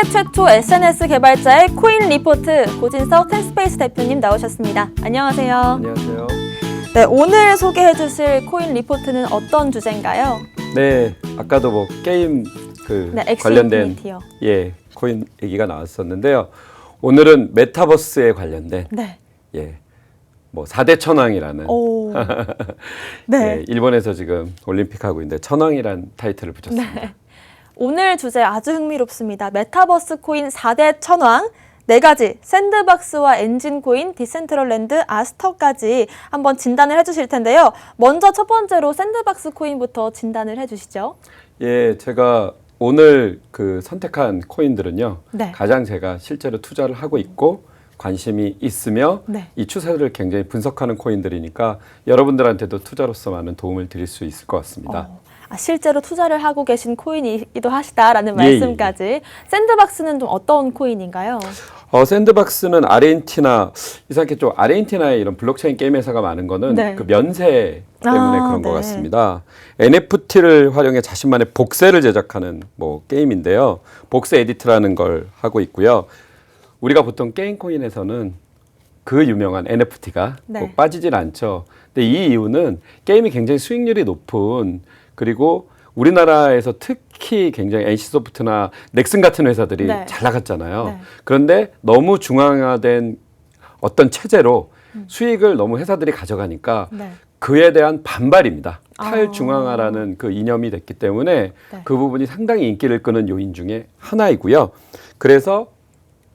세계 최초 SNS 개발자의 코인 리포트 고진석 텐스페이스 대표님 나오셨습니다. 안녕하세요. 안녕하세요. 네, 오늘 소개해 주실 코인 리포트는 어떤 주제인가요? 네, 아까도 뭐 게임 그 네, 관련된 인피니티요. 예 코인 얘기가 나왔었는데요. 오늘은 메타버스에 관련된 네. 예. 뭐 4대 천왕이라는 오. 네. 예, 일본에서 지금 올림픽 하고 있는데 천왕이라는 타이틀을 붙였습니다. 네. 오늘 주제 아주 흥미롭습니다. 메타버스 코인 4대 천왕 네 가지 샌드박스와 엔진 코인, 디센트럴랜드, 아스터까지 한번 진단을 해주실 텐데요. 먼저 첫 번째로 샌드박스 코인부터 진단을 해주시죠. 예, 제가 오늘 그 선택한 코인들은요. 네. 가장 제가 실제로 투자를 하고 있고 관심이 있으며 네. 이 추세를 굉장히 분석하는 코인들이니까 여러분들한테도 투자로서 많은 도움을 드릴 수 있을 것 같습니다. 어, 아, 실제로 투자를 하고 계신 코인이기도 하시다라는 예, 예. 말씀까지. 샌드박스는 좀 어떤 코인인가요? 어, 샌드박스는 아르헨티나 이상하게 좀 아르헨티나에 이런 블록체인 게임 회사가 많은 거는 네. 그 면세 때문에 아, 그런 것 네. 같습니다. NFT를 활용해 자신만의 복세를 제작하는 뭐 게임인데요. 복세 에디트라는 걸 하고 있고요. 우리가 보통 게임 코인에서는 그 유명한 NFT가 네. 꼭 빠지질 않죠. 근데 이 이유는 게임이 굉장히 수익률이 높은 그리고 우리나라에서 특히 굉장히 NC소프트나 넥슨 같은 회사들이 네. 잘 나갔잖아요. 네. 그런데 너무 중앙화된 어떤 체제로 음. 수익을 너무 회사들이 가져가니까 네. 그에 대한 반발입니다. 아. 탈중앙화라는 그 이념이 됐기 때문에 네. 그 부분이 상당히 인기를 끄는 요인 중에 하나이고요. 그래서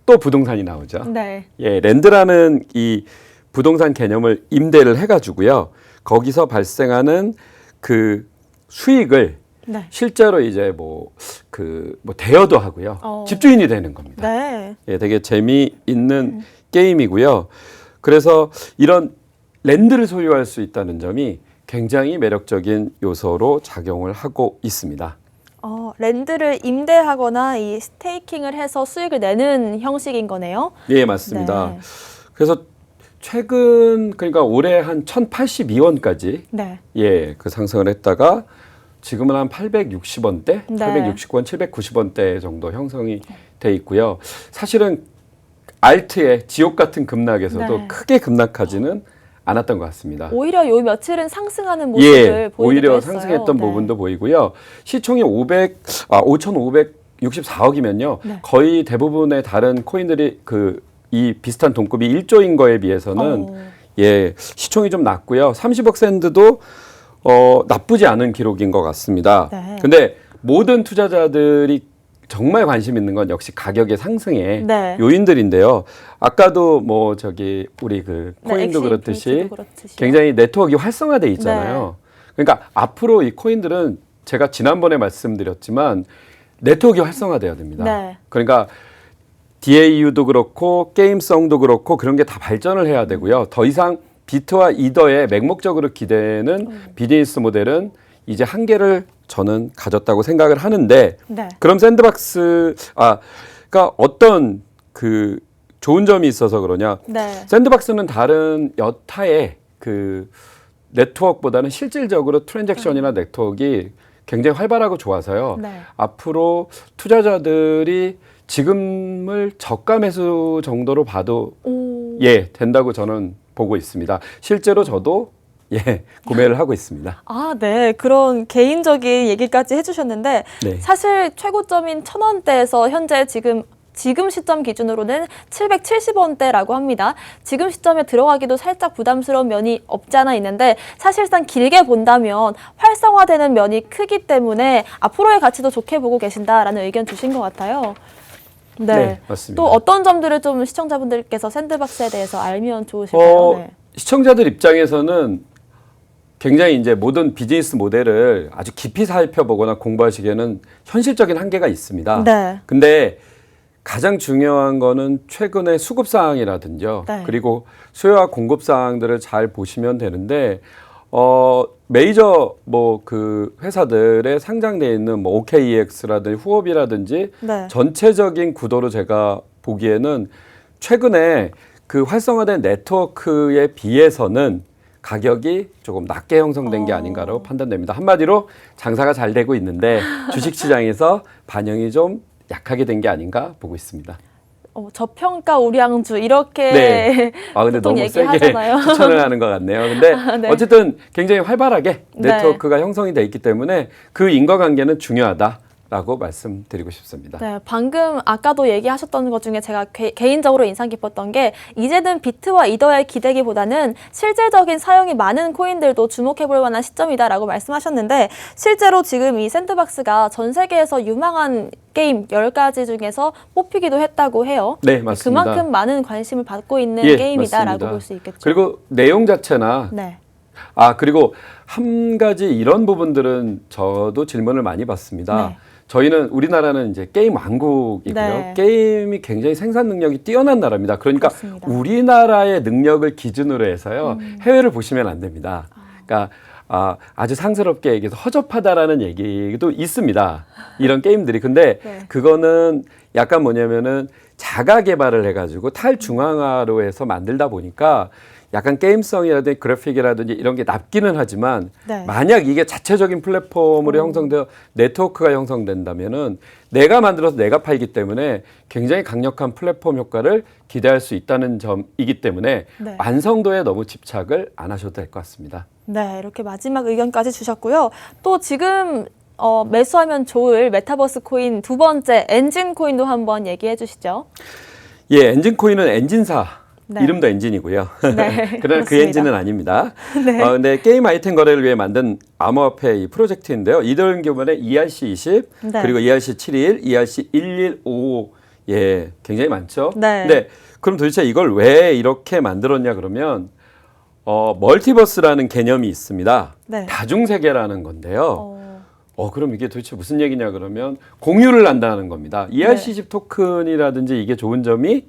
또 부동산이 나오죠. 네. 예, 랜드라는 이 부동산 개념을 임대를 해가지고요. 거기서 발생하는 그 수익을 네. 실제로 이제 뭐 그 뭐 대여도 하고요. 어. 집주인이 되는 겁니다. 네. 예, 되게 재미있는 게임이고요. 그래서 이런 랜드를 소유할 수 있다는 점이 굉장히 매력적인 요소로 작용을 하고 있습니다. 어, 랜드를 임대하거나 이 스테이킹을 해서 수익을 내는 형식인 거네요. 예, 맞습니다. 네. 그래서 최근 그러니까 올해 한 1,082원까지 네. 예, 그 상승을 했다가 지금은 한 860원대, 네. 869원, 790원대 정도 형성이 돼 있고요. 사실은 알트의 지옥 같은 급락에서도 네. 크게 급락하지는 않았던 것 같습니다. 오히려 요 며칠은 상승하는 모습을 예, 보이기도 오히려 했어요. 상승했던 네. 부분도 보이고요. 시총이 500, 아, 5,564억이면요. 네. 거의 대부분의 다른 코인들이 그 이 비슷한 동급이 1조인 거에 비해서는 어. 예, 시총이 좀 낮고요. 30억 샌드도 어, 나쁘지 않은 기록인 것 같습니다. 네. 근데 모든 투자자들이 정말 관심 있는 건 역시 가격의 상승의 네. 요인들인데요. 아까도 뭐 저기 우리 그 네, 코인도 엑시 그렇듯이 그렇듯이요. 굉장히 네트워크가 활성화돼 있잖아요. 네. 그러니까 앞으로 이 코인들은 제가 지난번에 말씀드렸지만 네트워크가 활성화돼야 됩니다. 네. 그러니까 DAU도 그렇고 게임성도 그렇고 그런 게 다 발전을 해야 되고요. 더 이상 비트와 이더에 맹목적으로 기대는 음. 비즈니스 모델은 이제 한계를 저는 가졌다고 생각을 하는데 네. 그럼 샌드박스 아 그러니까 어떤 그 좋은 점이 있어서 그러냐? 네. 샌드박스는 다른 여타의 그 네트워크보다는 실질적으로 트랜잭션이나 네트워크가 굉장히 활발하고 좋아서요. 네. 앞으로 투자자들이 지금을 저가 매수 정도로 봐도 오. 예 된다고 저는 보고 있습니다. 실제로 저도 예 구매를 하고 있습니다. 아, 네. 그런 개인적인 얘기까지 해주셨는데 네. 사실 최고점인 천 원대에서 현재 지금 지금 시점 기준으로는 770원대라고 합니다. 지금 시점에 들어가기도 살짝 부담스러운 면이 없지 않아 있는데 사실상 길게 본다면 활성화되는 면이 크기 때문에 앞으로의 가치도 좋게 보고 계신다라는 의견 주신 것 같아요. 네. 네, 맞습니다. 또 어떤 점들을 좀 시청자분들께서 샌드박스에 대해서 알면 좋으실까요? 어, 네. 시청자들 입장에서는 굉장히 이제 모든 비즈니스 모델을 아주 깊이 살펴보거나 공부하시기에는 현실적인 한계가 있습니다. 네. 근데 가장 중요한 거는 최근의 수급 사항이라든지요. 네. 그리고 수요와 공급 사항들을 잘 보시면 되는데 어 메이저 뭐 그 회사들에 상장돼 있는 뭐 OKEX라든지 후업이라든지 네. 전체적인 구도로 제가 보기에는 최근에 그 활성화된 네트워크에 비해서는 가격이 조금 낮게 형성된 게 어. 아닌가로 판단됩니다. 한마디로 장사가 잘 되고 있는데 주식 시장에서 반영이 좀 약하게 된 게 아닌가 보고 있습니다. 어, 저평가 우량주 이렇게 네. 아 근데 보통 너무 세게 얘기하잖아요. 추천을 하는 것 같네요. 근데 네. 어쨌든 굉장히 활발하게 네. 네트워크가 형성이 돼 있기 때문에 그 인과관계는 중요하다 라고 말씀드리고 싶습니다. 네, 방금 아까도 얘기하셨던 것 중에 제가 개, 개인적으로 인상 깊었던 게 이제는 비트와 이더에 기대기보다는 실제적인 사용이 많은 코인들도 주목해 볼 만한 시점이다라고 말씀하셨는데 실제로 지금 이 샌드박스가 전 세계에서 유망한 게임 10가지 중에서 뽑히기도 했다고 해요. 네, 맞습니다. 그만큼 많은 관심을 받고 있는 예, 게임이다라고. 볼 수 있겠죠. 그리고 내용 자체나 네. 아 그리고 한 가지 이런 부분들은 저도 질문을 많이 받습니다. 네. 저희는 우리나라는 이제 게임 왕국이고요. 네. 게임이 굉장히 생산 능력이 뛰어난 나라입니다. 그러니까 그렇습니다. 우리나라의 능력을 기준으로 해서요 음. 해외를 보시면 안 됩니다. 그러니까 아, 아주 상스럽게 얘기해서 허접하다라는 얘기도 있습니다. 이런 게임들이 근데 네. 그거는 약간 뭐냐면은 자가 개발을 해가지고 탈중앙화로 해서 만들다 보니까 약간 게임성이라든지 그래픽이라든지 이런 게 납기는 하지만 네. 만약 이게 자체적인 플랫폼으로 형성되어 네트워크가 형성된다면은 내가 만들어서 내가 팔기 때문에 굉장히 강력한 플랫폼 효과를 기대할 수 있다는 점이기 때문에 네. 완성도에 너무 집착을 안 하셔도 될 것 같습니다. 네, 이렇게 마지막 의견까지 주셨고요. 또 지금 어, 매수하면 좋을 메타버스 코인 두 번째 엔진 코인도 한번 얘기해 주시죠. 예, 엔진 코인은 엔진사 네. 이름도 엔진이고요. 네, 그러나 그. 엔진은 아닙니다. 네. 어, 근데 게임 아이템 거래를 위해 만든 암호화폐 이 프로젝트인데요. 이들 규모의 ERC20 네. 그리고 E ERC71, ERC1155 예, 굉장히 많죠. 네. 근데 그럼 도대체 이걸 왜 이렇게 만들었냐 그러면 어, 멀티버스라는 개념이 있습니다. 네. 다중 세계라는 건데요. 어, 어, 그럼 이게 도대체 무슨 얘기냐 그러면 공유를 한다는 겁니다. 네. ERC20 토큰이라든지 이게 좋은 점이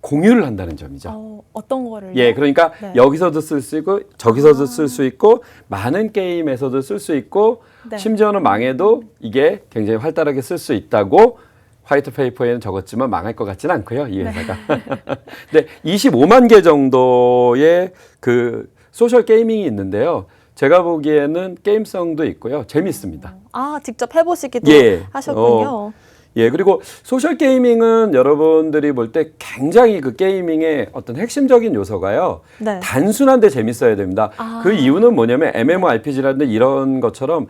공유를 한다는 점이죠. 어, 어떤 거를? 예, 그러니까 네. 여기서도 쓸 수 있고 저기서도 쓸수 있고 많은 게임에서도 쓸 수 있고 네. 심지어는 망해도 이게 굉장히 활달하게 쓸 수 있다고 화이트 페이퍼에는 적었지만 망할 것 같지는 않고요, 이 회사가. 근데 25만 개 정도의 그 소셜 게이밍이 있는데요. 제가 보기에는 게임성도 있고요. 재밌습니다. 아, 직접 해보시기도 예. 하셨군요. 예, 그리고 소셜 게이밍은 여러분들이 볼 때 굉장히 그 게이밍의 어떤 핵심적인 요소가요. 네. 단순한데 재밌어야 됩니다. 아. 그 이유는 뭐냐면 MMORPG라든지 이런 것처럼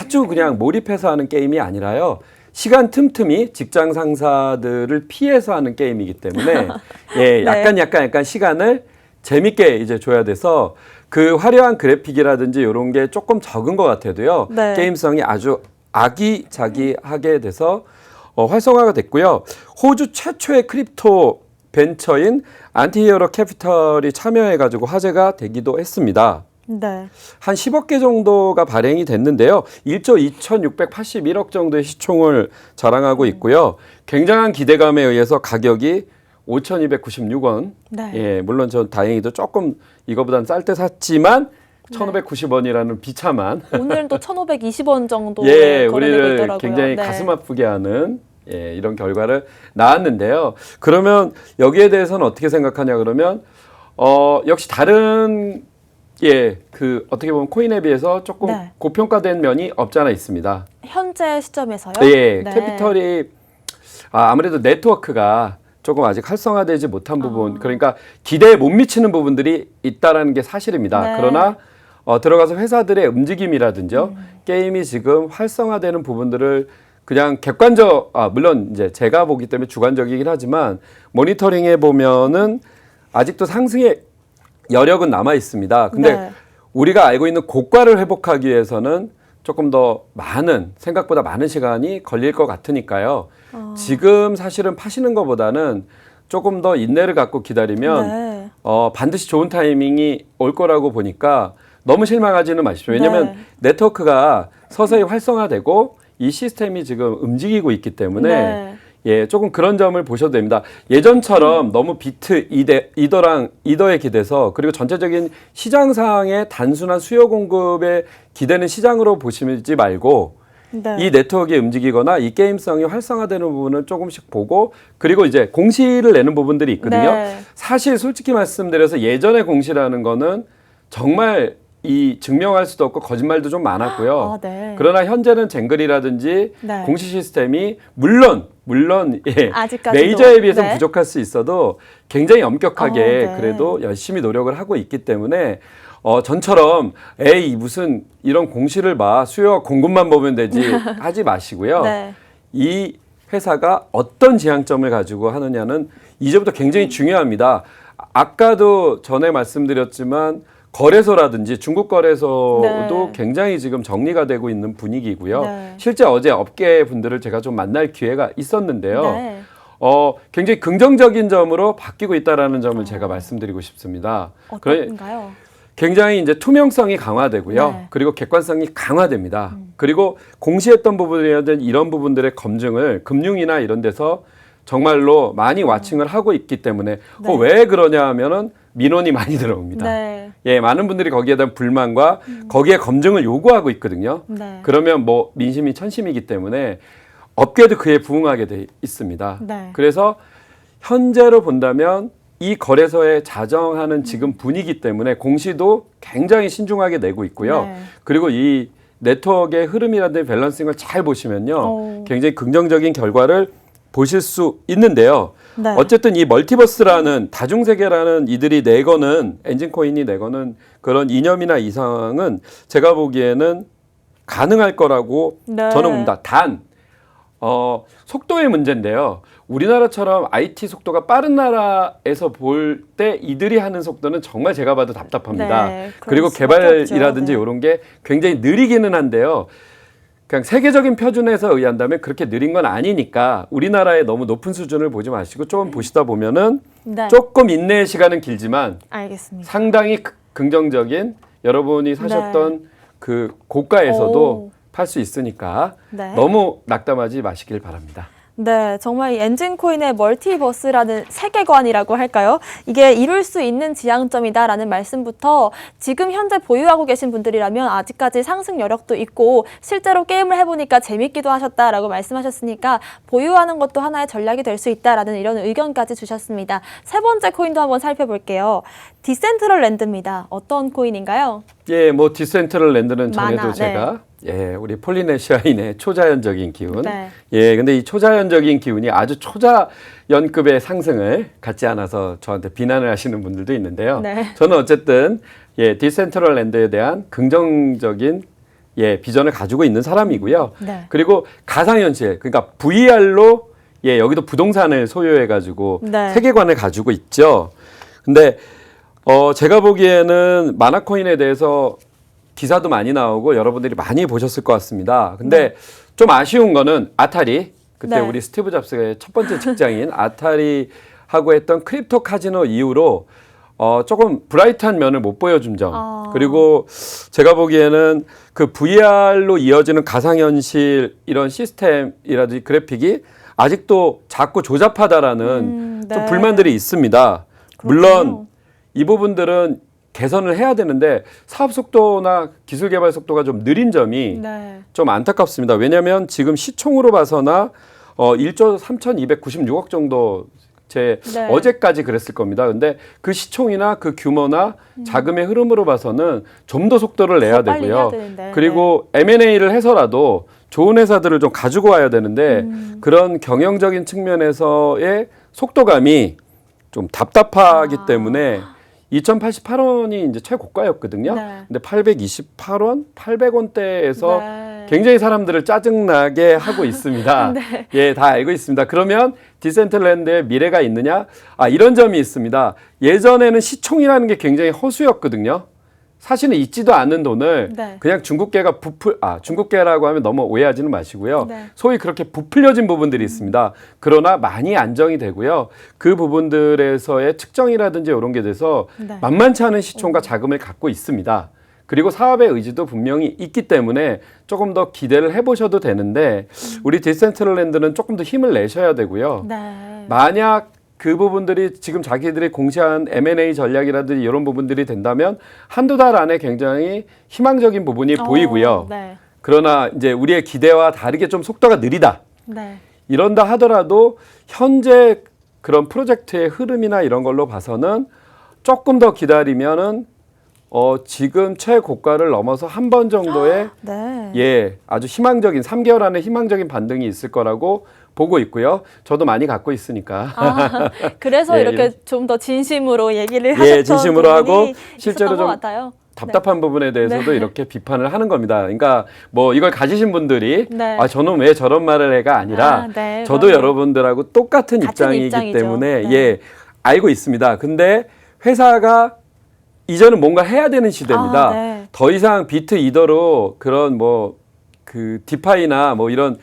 아주 그냥 몰입해서 하는 게임이 아니라요. 시간 틈틈이 직장 상사들을 피해서 하는 게임이기 때문에 예, 네. 약간 약간 약간 시간을 재밌게 이제 줘야 돼서 그 화려한 그래픽이라든지 이런 게 조금 적은 것 같아도요. 네. 게임성이 아주 아기자기하게 돼서 어, 활성화가 됐고요. 호주 최초의 크립토 벤처인 안티히어로 캐피털이 참여해가지고 화제가 되기도 했습니다. 네. 한 10억 개 정도가 발행이 됐는데요. 1조 2,681억 정도의 시총을 자랑하고 있고요. 굉장한 기대감에 의해서 가격이 5,296원. 네. 예, 물론 저 다행히도 조금 이거보다는 쌀 때 샀지만 네. 1,590원이라는 비참한 오늘은 또 1,520원 정도 예, 거래되고 우리를 있더라고요. 굉장히 네. 가슴 아프게 하는 예, 이런 결과를 낳았는데요. 그러면 여기에 대해서는 어떻게 생각하냐 그러면 어, 역시 다른 예, 그 어떻게 보면 코인에 비해서 조금 네. 고평가된 면이 없지 않아 있습니다. 현재 시점에서요? 예, 네. 캐피털이 아, 아무래도 네트워크가 조금 아직 활성화되지 못한 부분, 그러니까 기대에 못 미치는 부분들이 있다라는 게 사실입니다. 네. 그러나 어, 들어가서 회사들의 움직임이라든지요, 음. 게임이 지금 활성화되는 부분들을 그냥 객관적, 아, 물론 이제 제가 보기 때문에 주관적이긴 하지만 모니터링해 보면은 아직도 상승의 여력은 남아 있습니다. 근데 네. 우리가 알고 있는 고가를 회복하기 위해서는 조금 더 많은 생각보다 많은 시간이 걸릴 것 같으니까요. 어. 지금 사실은 파시는 것보다는 조금 더 인내를 갖고 기다리면 네. 어, 반드시 좋은 타이밍이 올 거라고 보니까 너무 실망하지는 마십시오. 왜냐하면 네. 네트워크가 서서히 활성화되고 이 시스템이 지금 움직이고 있기 때문에 네. 예, 조금 그런 점을 보셔도 됩니다. 예전처럼 너무 비트 이대, 이더랑 이더에 기대서 그리고 전체적인 시장 상황의 단순한 수요 공급에 기대는 시장으로 보시지 말고 네. 이 네트워크에 움직이거나 이 게임성이 활성화되는 부분을 조금씩 보고 그리고 이제 공시를 내는 부분들이 있거든요. 네. 사실 솔직히 말씀드려서 예전의 공시라는 거는 정말 이 증명할 수도 없고 거짓말도 좀 많았고요. 아, 네. 그러나 현재는 쟁글이라든지 네. 공시 시스템이 물론 물론 예, 아직까지도. 메이저에 비해서 네. 부족할 수 있어도 굉장히 엄격하게 어, 네. 그래도 열심히 노력을 하고 있기 때문에 어 전처럼 에이 무슨 이런 공시를 봐 수요와 공급만 보면 되지 하지 마시고요. 네. 이 회사가 어떤 지향점을 가지고 하느냐는 이제부터 굉장히 중요합니다. 아까도 전에 말씀드렸지만 거래소라든지 중국 거래소도 네. 굉장히 지금 정리가 되고 있는 분위기고요. 네. 실제 어제 업계 분들을 제가 좀 만날 기회가 있었는데요. 네. 어, 굉장히 긍정적인 점으로 바뀌고 있다라는 점을 제가 말씀드리고 싶습니다. 어떤가요? 굉장히 이제 투명성이 강화되고요. 네. 음. 그리고 객관성이 강화됩니다. 그리고 공시했던 부분이라든 이런 부분들의 검증을 금융이나 이런 데서 정말로 많이 와칭을 하고 있기 때문에 음. 네. 어, 왜 그러냐 하면은 민원이 많이 들어옵니다. 네. 예, 많은 분들이 거기에 대한 불만과 거기에 검증을 요구하고 있거든요. 네. 그러면 뭐 민심이 천심이기 때문에 업계도 그에 부응하게 돼 있습니다. 네. 그래서 현재로 본다면 이 거래소에 자정하는 지금 분위기 때문에 공시도 굉장히 신중하게 내고 있고요. 네. 그리고 이 네트워크의 흐름이라든지 밸런싱을 잘 보시면요. 오. 굉장히 긍정적인 결과를 보실 수 있는데요. 네. 어쨌든 이 멀티버스라는 다중세계라는 이들이 내거는 엔진코인이 내거는 그런 이념이나 이상은 제가 보기에는 가능할 거라고 네. 저는 봅니다. 단 어, 속도의 문제인데요. 우리나라처럼 IT 속도가 빠른 나라에서 볼 때 이들이 하는 속도는 정말 제가 봐도 답답합니다. 네, 그리고 개발이라든지. 네. 이런 게 굉장히 느리기는 한데요. 그냥 세계적인 표준에서 의한다면 그렇게 느린 건 아니니까 우리나라의 너무 높은 수준을 보지 마시고 조금 보시다 보면은 네. 조금 인내의 시간은 길지만 알겠습니다. 상당히 크- 긍정적인 여러분이 사셨던 그 고가에서도 네. 오. 팔 수 있으니까 네. 너무 낙담하지 마시길 바랍니다. 네, 정말 이 엔진 코인의 멀티버스라는 세계관이라고 할까요? 이게 이룰 수 있는 지향점이다라는 말씀부터 지금 현재 보유하고 계신 분들이라면 아직까지 상승 여력도 있고 실제로 게임을 해보니까 재밌기도 하셨다라고 말씀하셨으니까 보유하는 것도 하나의 전략이 될 수 있다라는 이런 의견까지 주셨습니다. 세 번째 코인도 한번 살펴볼게요. 디센트럴 랜드입니다. 어떤 코인인가요? 예, 뭐 디센트럴 랜드는 전에도 만화, 네. 제가 예, 우리 폴리네시아인의 초자연적인 기운. 네. 예, 근데 이 초자연적인 기운이 아주 초자연급의 상승을 갖지 않아서 저한테 비난을 하시는 분들도 있는데요. 네. 저는 어쨌든 예, 디센트럴 랜드에 대한 긍정적인 예, 비전을 가지고 있는 사람이고요. 네. 그리고 가상현실, 그러니까 VR로 예, 여기도 부동산을 소유해 가지고 네. 세계관을 가지고 있죠. 근데 어, 제가 보기에는 마나코인에 대해서 기사도 많이 나오고 여러분들이 많이 보셨을 것 같습니다. 근데 좀 아쉬운 거는 아타리 그때 네. 우리 스티브 잡스의 첫 번째 직장인 아타리하고 했던 크립토 카지노 이후로 어, 조금 브라이트한 면을 못 보여준 점. 아. 그리고 제가 보기에는 그 VR로 이어지는 가상현실 이런 시스템이라든지 그래픽이 아직도 자꾸 조잡하다라는 음, 좀 네. 불만들이 있습니다. 물론 이 부분들은 개선을 해야 되는데 사업 속도나 기술 개발 속도가 좀 느린 점이 네. 좀 안타깝습니다. 왜냐하면 지금 시총으로 봐서나 어 1조 3,296억 정도 제 네. 어제까지 그랬을 겁니다. 근데 그 시총이나 그 규모나 자금의 흐름으로 봐서는 좀 더 속도를 내야 음. 되고요. 그리고 M&A를 해서라도 좋은 회사들을 좀 가지고 와야 되는데 음. 그런 경영적인 측면에서의 속도감이 좀 답답하기 아. 때문에 2,088원이 이제 최고가였거든요. 네. 근데 828원, 800원대에서 네. 굉장히 사람들을 짜증나게 하고 있습니다. 네. 예, 다 알고 있습니다. 그러면 디센트랜드의 미래가 있느냐? 아, 이런 점이 있습니다. 예전에는 시총이라는 게 굉장히 허수였거든요. 사실은 있지도 않는 돈을 네. 그냥 중국계가 부풀 아 중국계라고 하면 너무 오해하지는 마시고요. 네. 소위 그렇게 부풀려진 부분들이 있습니다. 그러나 많이 안정이 되고요. 그 부분들에서의 측정이라든지 이런 게 돼서 네. 만만치 않은 시총과 자금을 갖고 있습니다. 그리고 사업의 의지도 분명히 있기 때문에 조금 더 기대를 해보셔도 되는데 우리 디센트럴랜드는 조금 더 힘을 내셔야 되고요. 네. 만약 그 부분들이 지금 자기들이 공시한 M&A 전략이라든지 이런 부분들이 된다면 한두 달 안에 굉장히 희망적인 부분이 어, 보이고요. 네. 그러나 이제 우리의 기대와 다르게 좀 속도가 느리다. 네. 이런다 하더라도 현재 그런 프로젝트의 흐름이나 이런 걸로 봐서는 조금 더 기다리면은 어, 지금 최고가를 넘어서 한 번 정도의 네. 예, 아주 희망적인 3개월 안에 희망적인 반등이 있을 거라고 보고 있고요. 저도 많이 갖고 있으니까. 아, 그래서 예, 이렇게 예. 좀더 진심으로 얘기를 예, 하셨던 진심으로 하고 실제로 좀것 같아요. 답답한 부분에 대해서도 네. 이렇게 비판을 하는 겁니다. 그러니까 뭐 이걸 가지신 분들이 네. 아 저는 왜 저런 말을 해가 아니라 아, 네, 저도 그럼요. 여러분들하고 똑같은 같은 입장이기 입장이죠. 때문에 네. 예 알고 있습니다. 근데 회사가 이제는 뭔가 해야 되는 시대입니다. 아, 네. 더 이상 비트 이더로 그런 뭐 그 디파이나 뭐 이런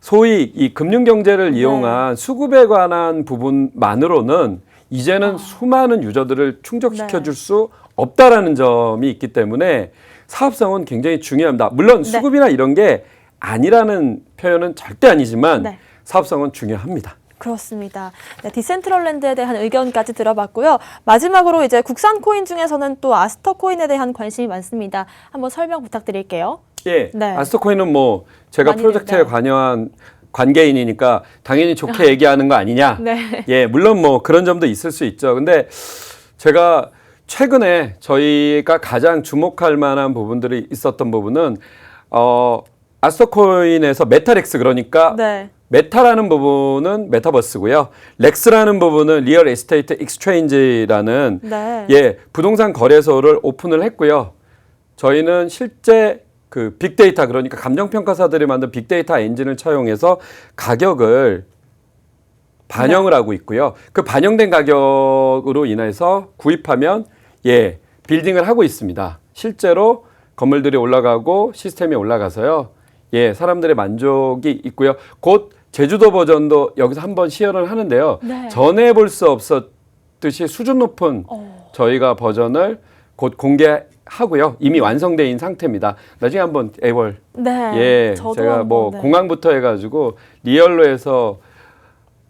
소위 이 금융 경제를 네. 이용한 수급에 관한 부분만으로는 이제는 수많은 유저들을 충족시켜 아. 네. 줄수 없다라는 점이 있기 때문에 사업성은 굉장히 중요합니다. 물론 네. 수급이나 이런 게 아니라는 표현은 절대 아니지만 네. 사업성은 중요합니다. 그렇습니다. 네, 디센트럴랜드에 대한 의견까지 들어봤고요. 마지막으로 이제 국산 코인 중에서는 또 아스터 코인에 대한 관심이 많습니다. 한번 설명 부탁드릴게요. 예, 네. 아스터 코인은 뭐 제가 프로젝트에 네. 관여한 관계인이니까 당연히 좋게 얘기하는 거 아니냐. 네. 예, 물론 뭐 그런 점도 있을 수 있죠. 근데 제가 최근에 저희가 가장 주목할 만한 부분들이 있었던 부분은 어 아스터코인에서 메타렉스 그러니까 네. 메타라는 부분은 메타버스고요. 렉스라는 부분은 리얼 에스테이트 익스체인지라는 네. 예, 부동산 거래소를 오픈을 했고요. 저희는 실제 그 빅데이터 그러니까 감정평가사들이 만든 빅데이터 엔진을 차용해서 가격을 반영을 하고 있고요. 그 반영된 가격으로 인해서 구입하면 예, 빌딩을 하고 있습니다. 실제로 건물들이 올라가고 시스템이 올라가서요. 예, 사람들의 만족이 있고요. 곧 제주도 버전도 여기서 한번 시연을 하는데요. 네. 전에 볼 수 없었듯이 수준 높은 어. 저희가 버전을 곧 공개하고요. 이미 있는 상태입니다. 나중에 한번 애월 네. 예, 저도 제가 한번, 뭐 네. 공항부터 해가지고 리얼로 해서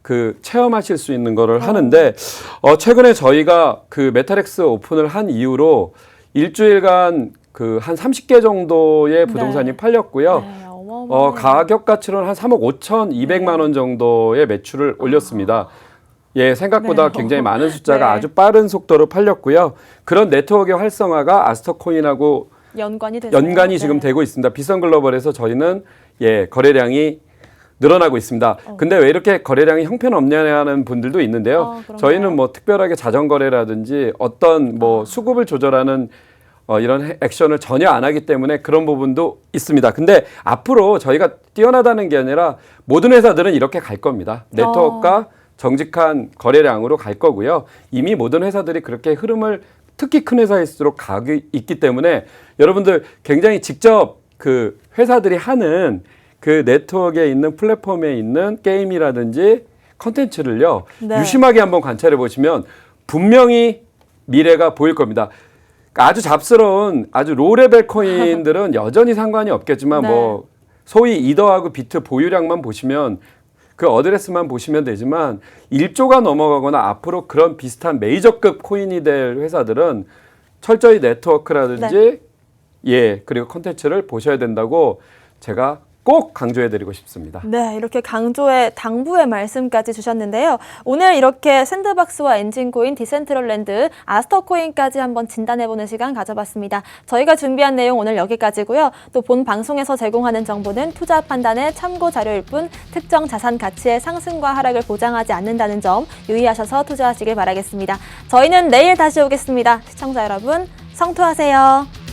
그 체험하실 수 있는 거를 하는데 어 최근에 저희가 그 메타렉스 오픈을 한 이후로 일주일간 그 한 30개 정도의 부동산이 네. 팔렸고요. 네, 어 가격 가치로는 한 3억 5천 2백만 원 정도의 매출을 올렸습니다. 예, 생각보다 네. 굉장히 많은 숫자가 네. 아주 빠른 속도로 팔렸고요. 그런 네트워크의 활성화가 아스터코인하고 연관이 연관이 지금 되고 있습니다. 비선 글로벌에서 저희는 예 거래량이 늘어나고 있습니다. 근데 왜 이렇게 거래량이 형편없냐는 분들도 있는데요. 아, 그런가요? 저희는 뭐 특별하게 자전 거래라든지 어떤 뭐 수급을 조절하는 어, 이런 해- 액션을 전혀 안 하기 때문에 그런 부분도 있습니다. 근데 앞으로 저희가 뛰어나다는 게 아니라 모든 회사들은 이렇게 갈 겁니다. 네트워크가 정직한 거래량으로 갈 거고요. 이미 모든 회사들이 그렇게 흐름을 특히 큰 회사일수록 가고 있기 때문에 여러분들 굉장히 직접 그 회사들이 하는 그 네트워크에 있는 플랫폼에 있는 게임이라든지 컨텐츠를요 네. 유심하게 한번 관찰해 보시면 분명히 미래가 보일 겁니다. 아주 잡스러운 아주 로레벨 코인들은 여전히 상관이 없겠지만 네. 뭐 소위 이더하고 비트 보유량만 보시면 그 어드레스만 보시면 되지만 1조가 넘어가거나 앞으로 그런 비슷한 메이저급 코인이 될 회사들은 철저히 네트워크라든지 예 그리고 컨텐츠를 보셔야 된다고 제가 꼭 강조해 드리고 싶습니다. 네, 이렇게 강조의 당부의 말씀까지 주셨는데요. 오늘 이렇게 샌드박스와 엔진코인, 디센트럴랜드, 아스터코인까지 한번 진단해보는 시간 가져봤습니다. 저희가 준비한 내용 오늘 여기까지고요. 또 본 방송에서 제공하는 정보는 투자 판단의 참고 자료일 뿐 특정 자산 가치의 상승과 하락을 보장하지 않는다는 점 유의하셔서 투자하시길 바라겠습니다. 저희는 내일 다시 오겠습니다. 시청자 여러분, 성투하세요.